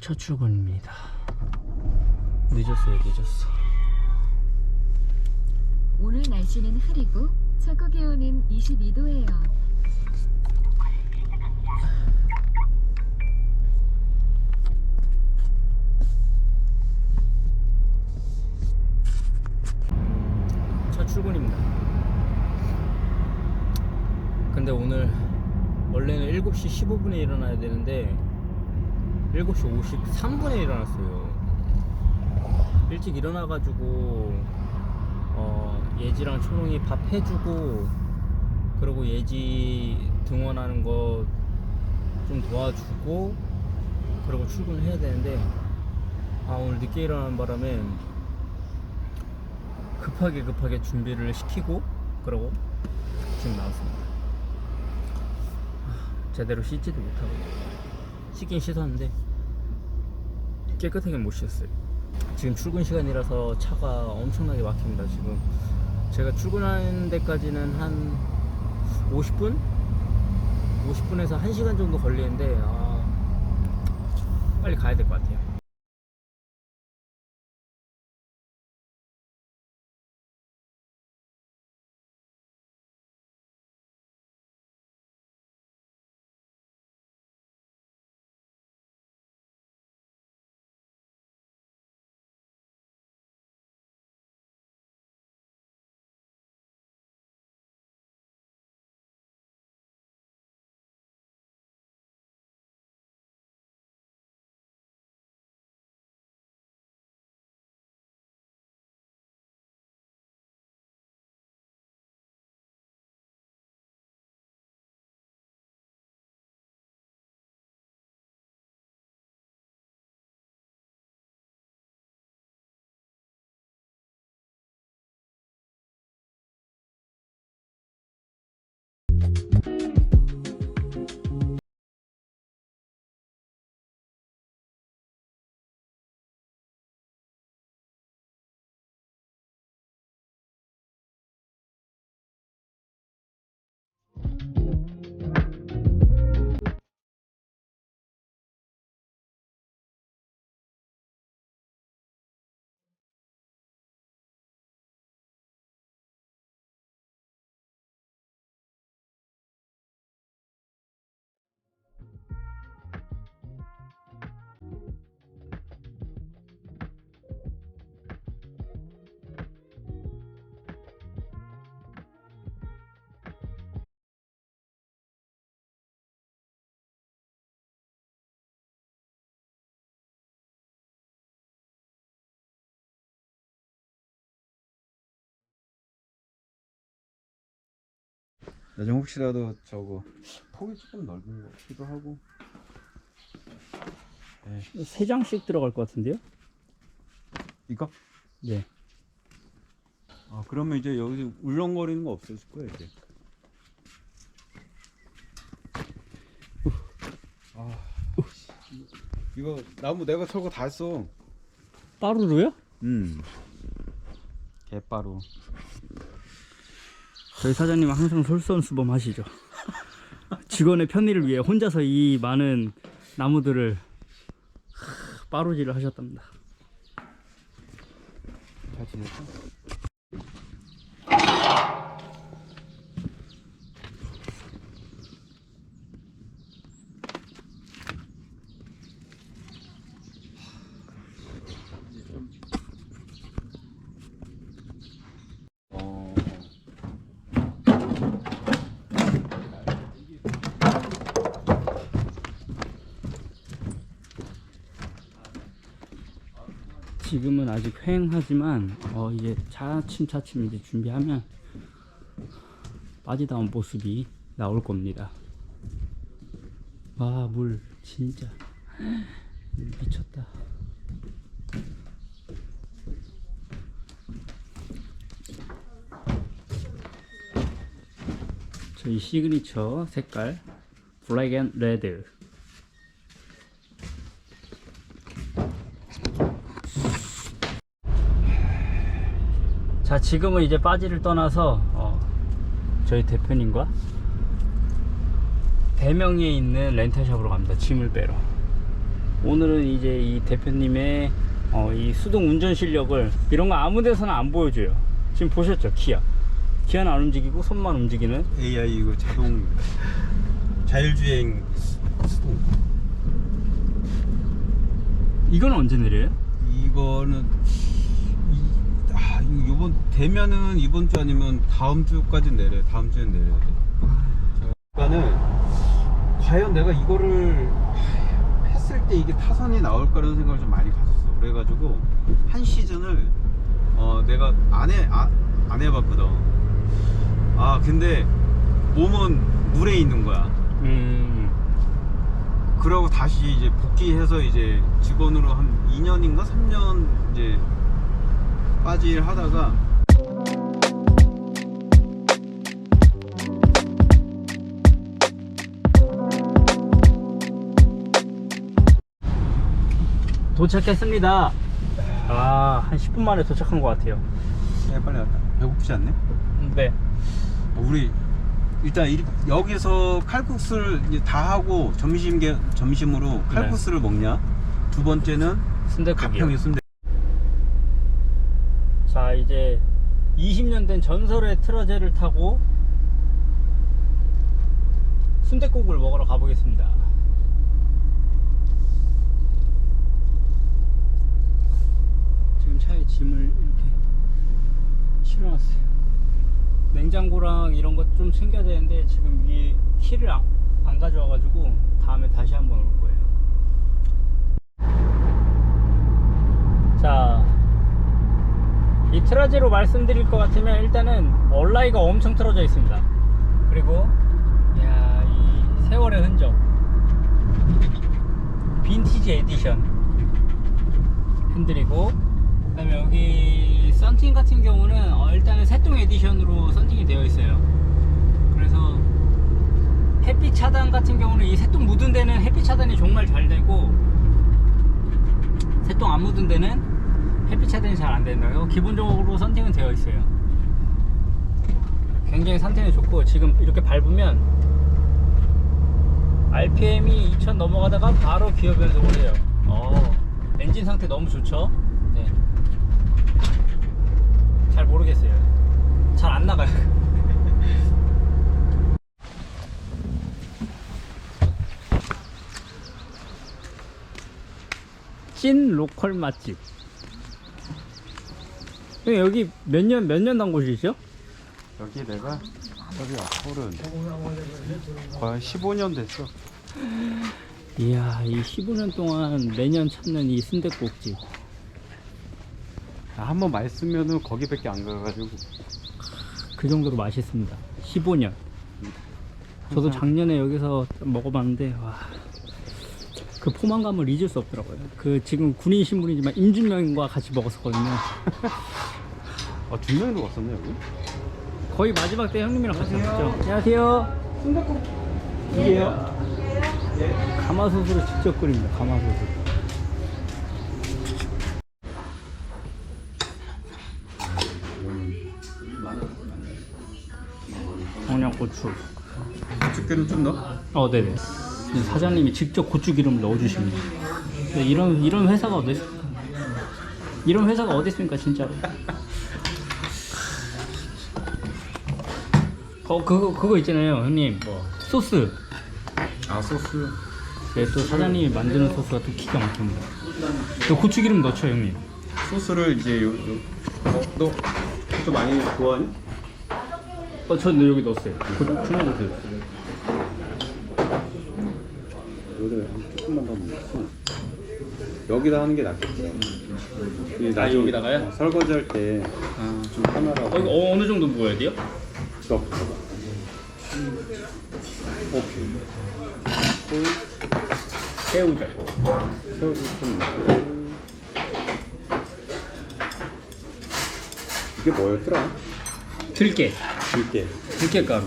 첫 출근입니다. 늦었어요, 늦었어. 오늘 날씨는 흐리고 최고 기온은 22도예요. 첫 출근입니다. 근데 오늘 원래는 7시 15분에 일어나야 되는데 7시 53분에 일어났어요. 일찍 일어나가지고 어, 예지랑 초롱이 밥 해주고 그리고 예지 등원하는 거 좀 도와주고 그리고 출근을 해야 되는데 아 오늘 늦게 일어나는 바람에 급하게 급하게 준비를 시키고 그러고 지금 나왔습니다. 아, 제대로 씻지도 못하고 씻긴 씻었는데 깨끗하게 못 씻었어요. 지금 출근 시간이라서 차가 엄청나게 막힙니다. 지금 제가 출근하는 데까지는 한 50분? 50분에서 1시간 정도 걸리는데 아, 빨리 가야 될 것 같아요. 나중 혹시라도 저거 폭이 조금 넓은 것 같기도 하고 세 장씩 들어갈 것 같은데요? 이거? 네. 아 그러면 이제 여기 울렁거리는 거 없어질 거야 이제 아 이거 나무 내가 저거 다 했어 빠루로요? 음 개빠루 저희 사장님은 항상 솔선수범 하시죠. 직원의 편의를 위해 혼자서 이 많은 나무들을 빠루질을 하셨답니다. 잘 지냈어? 어... 지금은 아직 휑하지만 어 이제 차츰차츰 이제 준비하면 빠지다 온 모습이 나올 겁니다. 와 물 진짜 미쳤다. 저희 시그니처 색깔 블랙 앤 레드 자 지금은 이제 빠지를 떠나서 어, 저희 대표님과 대명리에 있는 렌탈샵으로 갑니다 짐을 빼러 오늘은 이제 이 대표님의 어, 이 수동 운전 실력을 이런 거 아무 데서나 안 보여줘요. 지금 보셨죠? 기아. 기아는 안 움직이고 손만 움직이는 AI 이거 자동 자율주행 수동. 이건 언제 내려요? 이거는 이, 이번 되면은 이번 주 아니면 다음 주까지 내려요. 다음 주엔 내려야 돼. 그러니까는 과연 내가 이거를 했을 때 이게 타선이 나올까라는 생각을 좀 많이 가졌어. 그래가지고 한 시즌을 어 내가 안해 아, 안 해봤거든. 아 근데 몸은 물에 있는 거야. 음. 그러고 다시 이제 복귀해서 이제 직원으로 한 2년인가 3년 이제 빠질 하다가 도착했습니다. 아, 한 10분 만에 도착한 것 같아요. 야, 빨리 왔다. 배고프지 않네? 네. 우리 일단 이- 여기서 칼국수를 이제 다 하고 점심 게 점심으로 칼국수를 먹냐? 두 번째는 순대국이요. 가평이 순대. 자, 이제 20년 된 전설의 트러제를 타고 순대국을 먹으러 가보겠습니다. 지금 차에 짐을 이렇게 실어놨어요. 냉장고랑 이런 것 좀 챙겨야 되는데 지금 이 키를 안, 안 가져와가지고 다음에 다시 한번 올 거예요. 자, 이 트라제로 말씀드릴 것 같으면 일단은 얼라이가 엄청 틀어져 있습니다. 그리고 야, 이 세월의 흔적. 빈티지 에디션 핸들이고 그 다음에 여기 썬팅 같은 경우는 어, 일단은 새똥 에디션으로 썬팅이 되어 있어요. 그래서 햇빛 차단 같은 경우는 이 새똥 묻은 데는 햇빛 차단이 정말 잘 되고 새똥 안 묻은 데는 햇빛 차단이 잘안 된다요. 기본적으로 선팅은 되어 있어요. 굉장히 상태는 좋고 지금 이렇게 밟으면 RPM이 2000 넘어가다가 바로 기어 변속을 해요. 어, 엔진 상태 너무 좋죠? 네. 잘 모르겠어요. 잘 안 나가요. 찐 로컬 맛집. 형님, 여기 몇 년, 몇 년단 곳이죠? 여기 내가 여기 서울은 거의 15년 됐어. 이야, 이 15년 동안 매년 찾는 이 순댓국집. 한번 말쓰면은 거기밖에 안 가가지고 그 정도로 맛있습니다. 15년. 저도 작년에 여기서 먹어봤는데, 와. 그 포만감을 잊을 수 없더라고요. 그 지금 군인 신분이지만 임준명과 같이 먹었었거든요. 아 중명도 왔었네 여기? 거의 마지막 때 형님이랑 같이 먹었죠. 안녕하세요. 이게요. 가마솥으로 직접 끓입니다. 가마솥으로. 청양고추. 고춧기름 좀 넣어? 어, 네네. 사장님이 직접 고추기름을 넣어주십니다. 근데 이런 이런 회사가 어디 있습니까? 이런 회사가 어디 있습니까, 진짜로? 어, 그거 그거 있잖아요, 형님. 뭐 소스. 아 소스 네, 또 사장님이 만드는 소스가 또 기가 막힙니다. 또 고추기름 넣죠, 형님. 소스를 이제 요, 요 어, 너 고추 많이 좋아하니? 어, 전 여기 넣었어요. 고추 넣었어요. 이거를 한 조금만 더 넣고 여기다 하는 게 낫겠지. 이 아, 나중에 여기다가요? 어, 설거지할 때좀 편하라고. 어, 이거 어, 어느 정도 부어야 돼요? 넣어. 오케이. 새우젓. 좀 넣고. 이게 뭐였더라? 들깨. 들깨. 들깨 가루.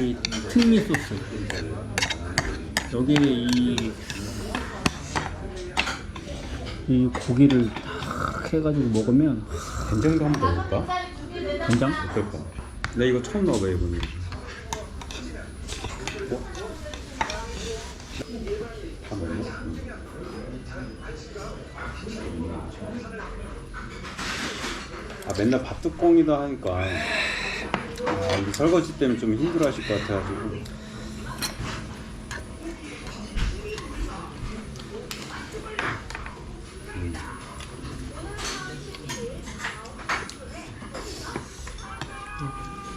이 특미 소스. 여기에 이, 이 고기를 탁 해가지고 먹으면 된장도 한번 먹을까? 된장? 어떨까? 나 이거 처음 넣어봐 이거는. 어? 다? 응. 아 맨날 밥 뚜껑이다 하니까 아 이게 설거지 때문에 좀 힘들어 하실 것 같아가지고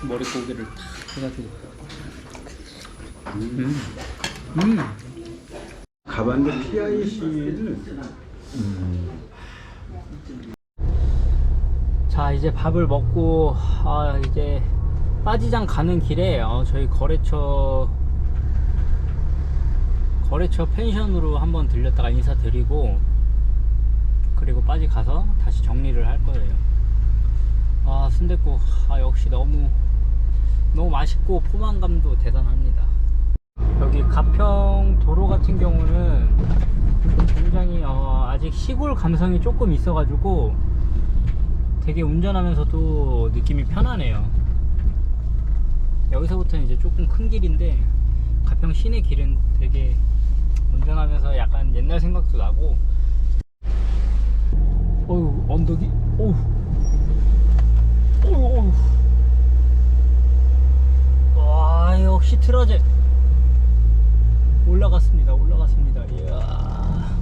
머릿고기를 탁 해가지고. 음. 음. 가봤는데 PIC를 자 이제 밥을 먹고 아 이제 빠지장 가는 길에 어, 저희 거래처 거래처 펜션으로 한번 들렸다가 인사드리고 그리고 빠지 가서 다시 정리를 할 거예요. 아 순댓국 아 역시 너무 너무 맛있고 포만감도 대단합니다. 여기 가평 도로 같은 경우는 굉장히 어, 아직 시골 감성이 조금 있어 가지고 되게 운전하면서도 느낌이 편하네요. 여기서부터는 이제 조금 큰 길인데 가평 시내 길은 되게 운전하면서 약간 옛날 생각도 나고. 어우 언덕이 어우 어우 어우 와 역시 트러제. 올라갔습니다 올라갔습니다. 이야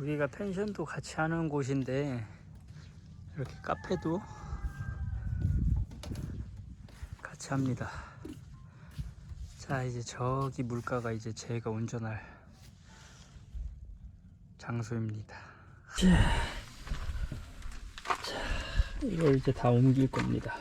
여기가 펜션도 같이 하는 곳인데 이렇게 카페도 같이 합니다. 자 이제 저기 물가가 이제 제가 운전할 장소입니다. 자, 자 이걸 이제 다 옮길 겁니다.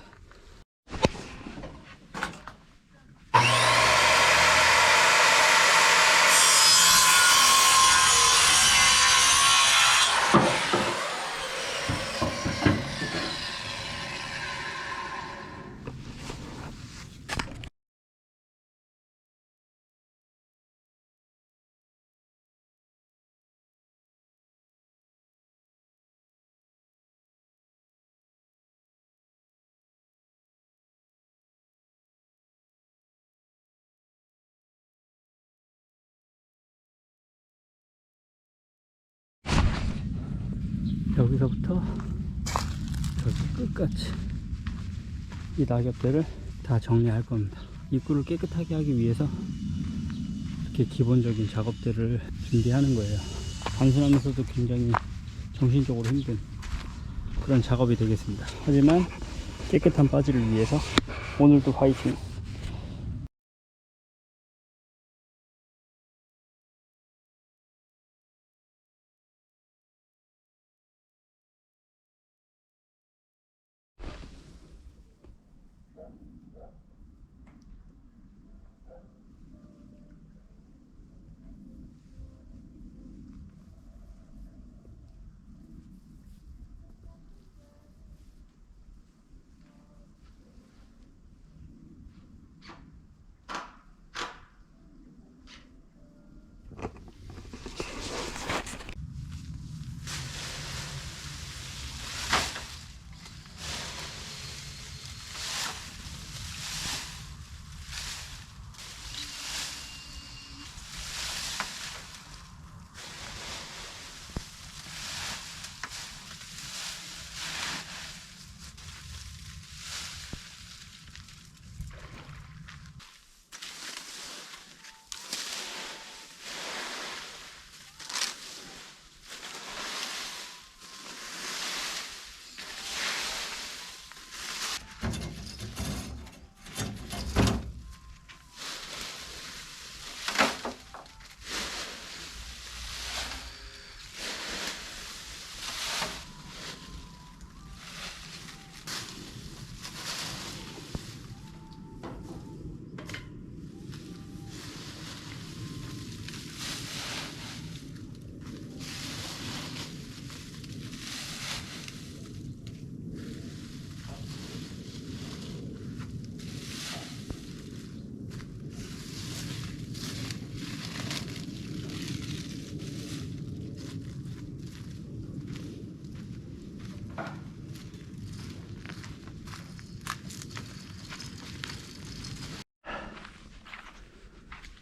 여기서부터 저기 끝까지 이 낙엽들을 다 정리할 겁니다. 입구를 깨끗하게 하기 위해서 이렇게 기본적인 작업들을 준비하는 거예요. 단순하면서도 굉장히 정신적으로 힘든 그런 작업이 되겠습니다. 하지만 깨끗한 바지를 위해서 오늘도 화이팅!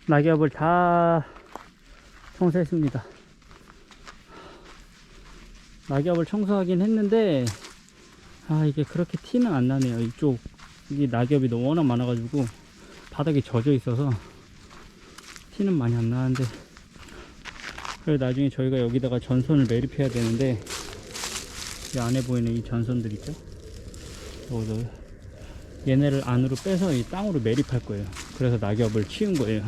낙엽을 다 청소했습니다. 낙엽을 청소하긴 했는데, 아, 이게 그렇게 티는 안 나네요. 이쪽, 이게 낙엽이 너무 워낙 많아가지고, 바닥에 젖어 있어서, 티는 많이 안 나는데, 그래 나중에 저희가 여기다가 전선을 매립해야 되는데, 이 안에 보이는 이 전선들 있죠? 여기서 얘네를 안으로 빼서 이 땅으로 매립할 거예요. 그래서 낙엽을 치운 거예요.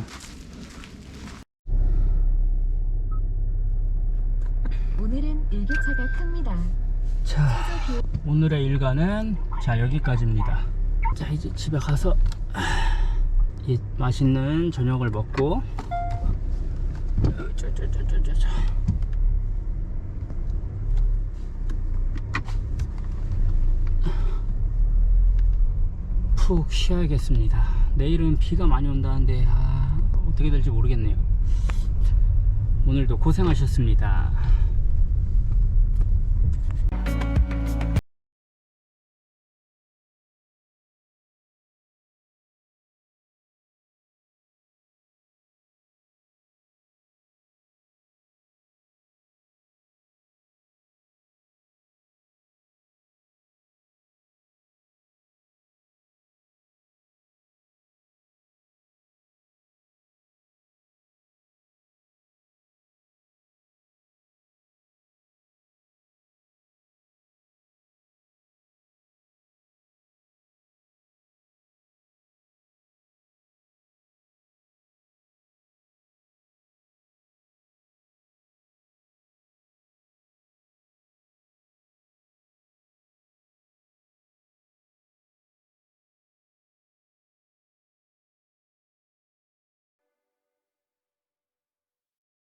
오늘은 일교차가 큽니다. 자, 오늘의 일과는 자 여기까지입니다. 자 이제 집에 가서 이 맛있는 저녁을 먹고 짜자자자자자. 푹 쉬어야겠습니다. 내일은 비가 많이 온다는데 아, 어떻게 될지 모르겠네요. 오늘도 고생하셨습니다.